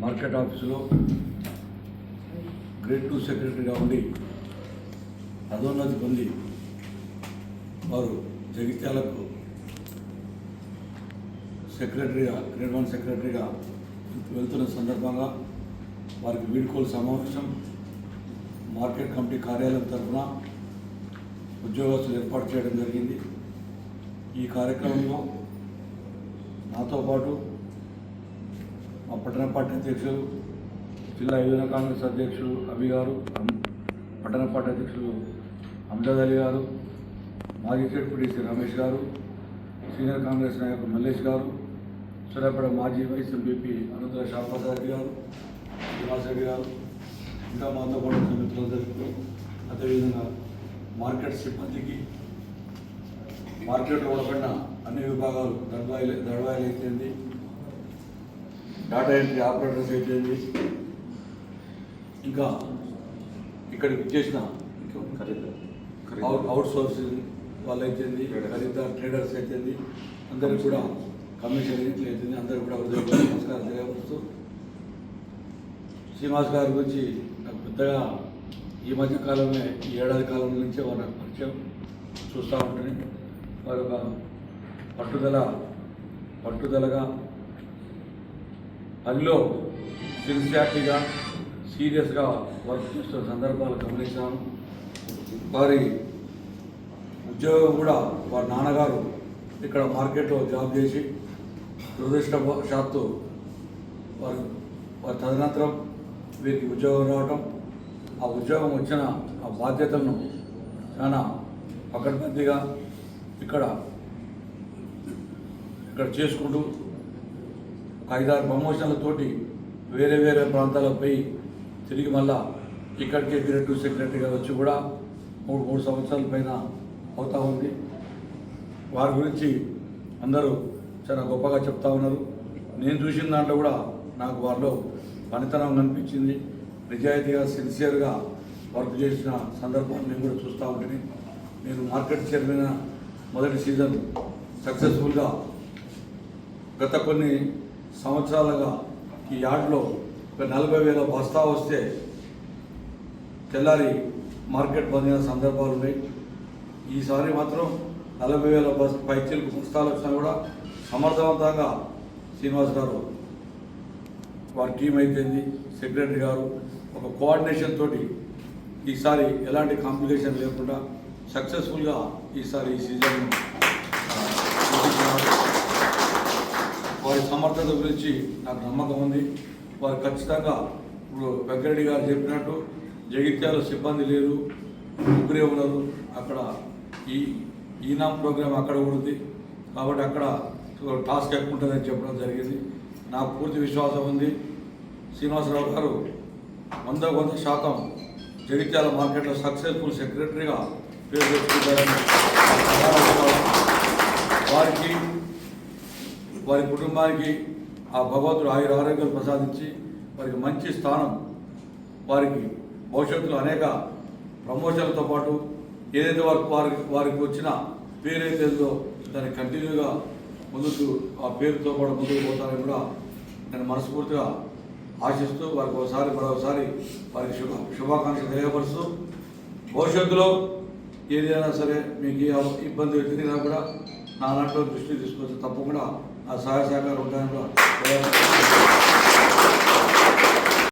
Market ఆఫీసులో grade two సెక్రటరీగా ఉండి పదోన్నతి పొంది వారు జగిత్యాలకు సెక్రటరీగా గ్రేడ్ వన్ సెక్రటరీగా వెళ్తున్న సందర్భంగా వారికి వీడ్కోలు సమావేశం మార్కెట్ కమిటీ కార్యాలయం తరఫున ఉద్యోగస్తులు ఏర్పాటు చేయడం జరిగింది. ఈ కార్యక్రమంలో నాతో పాటు మా పట్టణ పార్టీ అధ్యక్షులు జిల్లా యువజన కాంగ్రెస్ అధ్యక్షులు అభి గారు అం- పట్టణ పార్టీ అధ్యక్షులు అమ్జద్ అలీ గారు మాజీ జడ్పీటీసీ రమేష్ గారు సీనియర్ కాంగ్రెస్ నాయకులు మల్లేష్ గారు సూర్యాపేట మాజీ వైస్ ఎంపీపీ అనంతర షాప్రసాద్ రెడ్డి గారు శ్రీనివాస్ రెడ్డి గారు ఇంకా మాతో పాటు ఉన్న మిత్రులందరికీ అదేవిధంగా మార్కెట్ సిబ్బందికి మార్కెట్లో ఉండబడిన అన్ని విభాగాలు దడవాయిలు దడవాయిలు అయితేంది డాటా ఎంట్రీ ఆపరేటర్స్ అయితేంది ఇంకా ఇక్కడికి అవుట్ అవుట్ సోర్సింగ్ వాళ్ళు అయితేంది ఖరీదార్ ట్రేడర్స్ అయితేంది అందరికి కూడా కమిషన్ రేట్లు అయితేంది అందరికి కూడా హృదయపూర్వక నమస్కారం తెలియపరుస్తూ శ్రీనివాస్ గారి గురించి నాకు పెద్దగా ఈ మధ్య కాలంలో ఈ ఏడాది కాలం నుంచే వారు నాకు పరిచయం చూస్తూ ఉంటుంది వారు ఒక పట్టుదల పట్టుదలగా పనిలో సిన్సియారిటీగా సీరియస్గా వర్క్ చేస్తున్న సందర్భాలు గమనించాను. వారి ఉద్యోగం కూడా వారి నాన్నగారు ఇక్కడ మార్కెట్లో జాబ్ చేసి దురదృష్టవశాత్తు వారు వారి తదనంతరం వీరికి ఉద్యోగం రావటం ఆ ఉద్యోగం వచ్చిన ఆ బాధ్యతలను చాలా పకడ్బందీగా ఇక్కడ ఇక్కడ చేసుకుంటూ ఒక ఐదారు ప్రమోషన్లతోటి వేరే వేరే ప్రాంతాలకు పోయి తిరిగి మళ్ళా ఇక్కడికే డైరెక్టివ్ సెక్రటరీగా వచ్చి కూడా మూడు మూడు సంవత్సరాల పైన అవుతా ఉంది. వారి గురించి అందరూ చాలా గొప్పగా చెప్తా ఉన్నారు. నేను చూసిన దాంట్లో కూడా నాకు వారిలో పనితనం కనిపించింది. నిజాయితీగా సిన్సియర్గా వర్క్ చేసిన సందర్భాన్ని నేను కూడా చూస్తూ ఉంటుంది నేను మార్కెట్ చైర్మన్ మొదటి సీజన్ సక్సెస్ఫుల్గా గత కొన్ని సంవత్సరాలుగా ఈ యార్డ్లో ఒక నలభై వేల బస్తా వస్తే తెల్లారి మార్కెట్ పొందిన సందర్భాలు ఉన్నాయి ఈసారి మాత్రం నలభై వేల బస్ పైచీలకు బస్తాలు వచ్చినా కూడా సమర్థవంతంగా శ్రీనివాస్ గారు వారి టీం అయిపోయింది సెక్రటరీ గారు ఒక కోఆర్డినేషన్ తోటి ఈసారి ఎలాంటి కాంప్లికేషన్ లేకుండా సక్సెస్ఫుల్గా ఈసారి ఈ సీజన్ వారి సమర్థత గురించి నాకు నమ్మకం ఉంది. వారు ఖచ్చితంగా ఇప్పుడు వెంకరెడ్డి గారు చెప్పినట్టు జగిత్యాల సిబ్బంది లేరు ముగ్గురే ఉన్నారు. అక్కడ ఈ ఈనాం ప్రోగ్రామ్ అక్కడ ఉంది కాబట్టి అక్కడ టాస్క్ ఎక్కువ ఉంటుందని చెప్పడం జరిగింది. నాకు పూర్తి విశ్వాసం ఉంది. శ్రీనివాసరావు గారు వంద వంద శాతం జగిత్యాల మార్కెట్లో సక్సెస్ఫుల్ సెక్రటరీగా పేరు తెచ్చుకుంటారని వారికి వారి కుటుంబానికి ఆ భగవంతుడు ఆయుర ఆరోగ్యాలు ప్రసాదించి వారికి మంచి స్థానం వారికి భవిష్యత్తులో అనేక ప్రమోషన్లతో పాటు ఏదైతే వారికి వారికి వారికి వచ్చిన పేరైతే ఉందో దాన్ని కంటిన్యూగా ముందుకు ఆ పేరుతో పాటు ముందుకు పోతారని కూడా నేను మనస్ఫూర్తిగా ఆశిస్తూ వారికి ఒకసారి మరొకసారి వారికి శుభ శుభాకాంక్షలు తెలియపరుస్తూ భవిష్యత్తులో ఏదైనా సరే మీకు ఏ ఇబ్బంది ఎదిగినా కూడా నా నాట్లో దృష్టి తీసుకొచ్చి తప్పకుండా నా సహాయ సహకారం ఉంటాయని కూడా